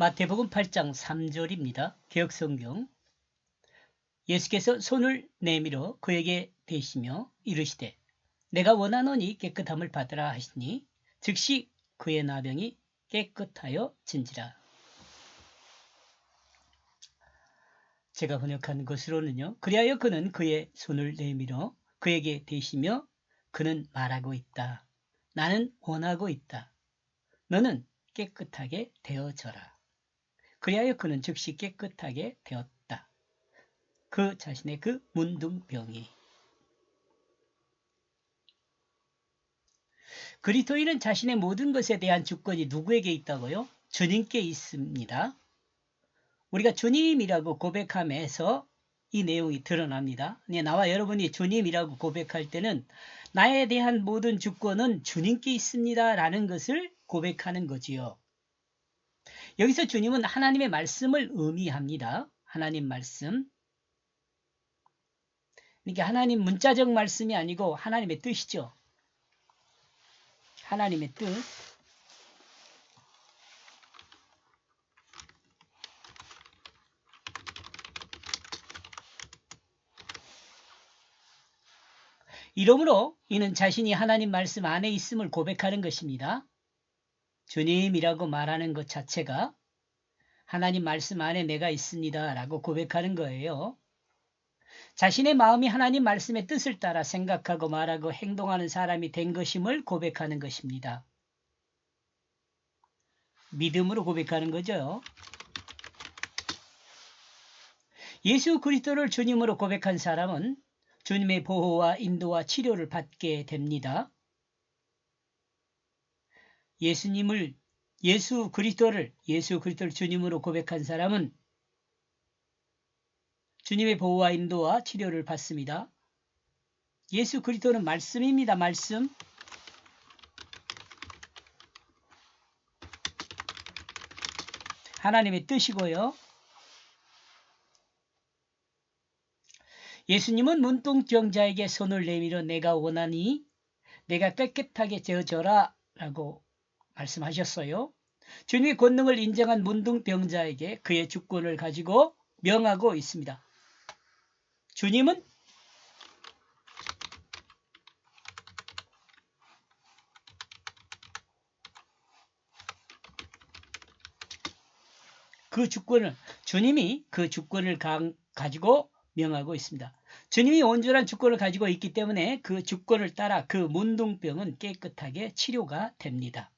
마태복음 8장 3절입니다. 개혁성경 예수께서 손을 내밀어 그에게 대시며 이르시되 내가 원하노니 깨끗함을 받으라 하시니 즉시 그의 나병이 깨끗하여 진지라. 제가 번역한 것으로는요. 그리하여 그는 그의 손을 내밀어 그에게 대시며 그는 말하고 있다. 나는 원하고 있다. 너는 깨끗하게 되어져라. 그리하여 그는 즉시 깨끗하게 되었다. 그 자신의 그 문둥병이. 그리스도인은 자신의 모든 것에 대한 주권이 누구에게 있다고요? 주님께 있습니다. 우리가 주님이라고 고백함에서 이 내용이 드러납니다. 네, 나와 여러분이 주님이라고 고백할 때는 나에 대한 모든 주권은 주님께 있습니다. 라는 것을 고백하는 거지요. 여기서 주님은 하나님의 말씀을 의미합니다. 하나님 말씀. 그러니까 하나님 문자적 말씀이 아니고 하나님의 뜻이죠. 하나님의 뜻. 이러므로 이는 자신이 하나님 말씀 안에 있음을 고백하는 것입니다. 주님이라고 말하는 것 자체가 하나님 말씀 안에 내가 있습니다. 라고 고백하는 거예요. 자신의 마음이 하나님 말씀의 뜻을 따라 생각하고 말하고 행동하는 사람이 된 것임을 고백하는 것입니다. 믿음으로 고백하는 거죠. 예수 그리스도를 주님으로 고백한 사람은 주님의 보호와 인도와 치료를 받게 됩니다. 예수님을 예수 그리스도를 예수 그리스도를 주님으로 고백한 사람은 주님의 보호와 인도와 치료를 받습니다. 예수 그리스도는 말씀입니다. 말씀. 하나님의 뜻이고요. 예수님은 문둥병자에게 손을 내밀어 내가 원하니 내가 깨끗하게 되어져라 라고 말씀하셨어요. 주님의 권능을 인정한 문둥병자에게 그의 주권을 가지고 명하고 있습니다. 주님은 그 주권을 주님이 그 주권을 가, 가지고 명하고 있습니다. 주님이 온전한 주권을 가지고 있기 때문에 그 주권을 따라 그 문둥병은 깨끗하게 치료가 됩니다.